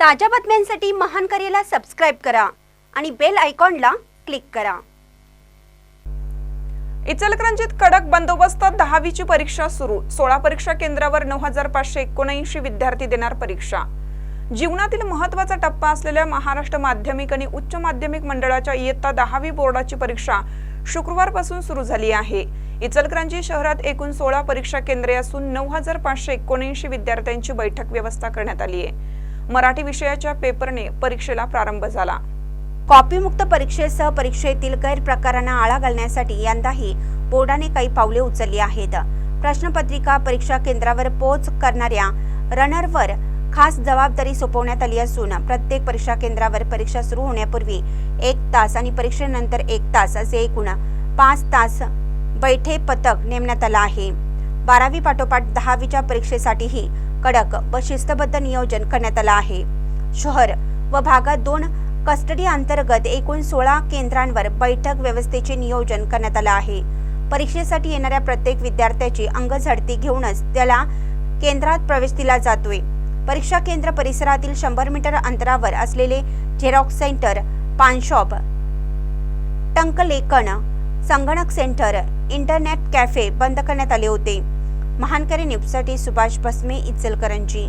ताज्या बातम्यांसाठी महान करेला सबस्क्राईब करा आणि बेल आयकॉनला क्लिक करा. इचलकरंजीत कडक बंदोबस्त दहावीची परीक्षा सुरू. सोळा परीक्षा केंद्रावर नऊ हजार पाचशे एकोणऐंशी विद्यार्थी देणार परीक्षा. जीवनातील महत्त्वाचा टप्पा असलेल्या महाराष्ट्र माध्यमिक आणि उच्च माध्यमिक मंडळाच्या इयत्ता दहावी बोर्डाची परीक्षा शुक्रवारपासून सुरू झाली आहे. इचलकरंजी शहरात एकूण सोळा परीक्षा केंद्रे असून नऊ हजार पाचशे एकोणऐंशी विद्यार्थ्यांची बैठक व्यवस्था करण्यात आली आहे. मराठी विषयाच्या पेपरने परीक्षेला प्रारंभ झाला. कॉपीमुक्त परीक्षेसह परीक्षेतील गैरप्रकारांना आळा घालण्यासाठी यंदाही बोर्डाने काही पावले उचलली आहेत. प्रश्नपत्रिका परीक्षा केंद्रावर पोच करणाऱ्या रनरवर खास जबाबदारी सोपवण्यात आली असून प्रत्येक परीक्षा केंद्रावर परीक्षा सुरू होण्यापूर्वी एक तास आणि परीक्षेनंतर एक तास असे एकूण पाच तास बैठे पथक नेमण्यात आलं आहे. बारावी पाठोपाठ दहावीच्या परीक्षेसाठीही कडक व शिस्तबद्ध नियोजन करण्यात आलं आहे. शहर व भागात दोन कस्टडी अंतर्गत एकूण सोळा केंद्रांवर बैठक व्यवस्थेचे नियोजन करण्यात आलं आहे. परीक्षेसाठी येणाऱ्या प्रत्येक विद्यार्थ्याची अंगझडती घेऊनच त्याला केंद्रात प्रवेश दिला जातोय. परीक्षा केंद्र परिसरातील शंभर मीटर अंतरावर असलेले झेरॉक्स सेंटर पानशॉप टंकलेखन संगणक सेंटर इंटरनेट कॅफे बंद करण्यात आले होते. महानकरी न्यूजसाठी सुभाष भस्मे इचलकरंजी.